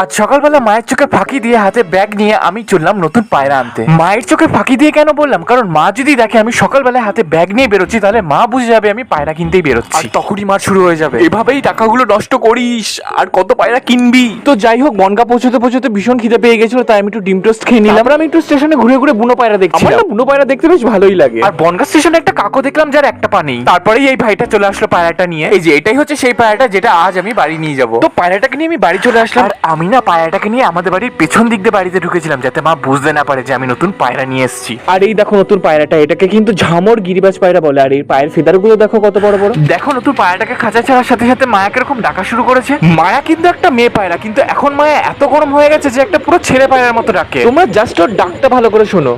আজ সকালবেলা মায়ের চোখে ফাঁকি দিয়ে হাতে ব্যাগ নিয়ে আমি চললাম নতুন পায়রা আনতে। মায়ের চোখে ফাঁকি দিয়ে কেন বললাম? কারণ মা যদি দেখে আমি সকালবেলা হাতে ব্যাগ নিয়ে বেরোচ্ছি তাহলে মা বুঝে যাবে আমি পায়রা কিনতেই বেরোচ্ছি। আর তখনই মার শুরু হয়ে যাবে। এভাবেই টাকাগুলো নষ্ট করিস আর কত পায়রা কিনবি? তো যাই হোক বনগা পৌঁছতে পৌঁছতে ভীষণ খিদে পেয়ে গেছিল তাই আমি একটু ডিম টোস্ট খেয়ে নিলাম। আমি একটু স্টেশনে ঘুরে ঘুরে বুনো পায়রা আমার দেখছিলাম না বুনো পায়রা দেখতে বেশ ভালোই লাগে। আর বনগা স্টেশনে একটা কাকো দেখলাম যার একটা পা নেই। তারপরেই এই ভাইটা চলে আসলো পায়রাটা নিয়ে। এই যে এটাই হচ্ছে সেই পায়রাটা যেটা আজ আমি বাড়ি নিয়ে যাব। তো পায়রাটাকে নিয়ে আমি বাড়ি চলে আসলাম। আর আমি না পায়রাটাকে নিয়ে আমাদের বাড়ির পেছন দিক দিয়ে বাড়িতে ঢুকেছিলাম যাতে মা বুঝতে না পারে যে আমি নতুন পায়রা নিয়ে এসেছি। আর এই দেখো নতুন পায়রাটা এটাকে কিন্তু ঝামর গিরিবাজ পায়রা বলে। আর এই পায়ের ফেদারগুলো দেখো কত বড় বড়। দেখো নতুন পায়রাটাকে খাঁচা ছাড়ার সাথে সাথে মায়া কীরকম ডাকা শুরু করেছে। মায়া কিন্তু একটা মেয়ে পায়রা কিন্তু এখন মায়া এত গরম হয়ে গেছে যে একটা পুরো ছেলে পায়রার মতো ডাকে। তোমরা জাস্ট ওর ডাকটা ভালো করে শোনো।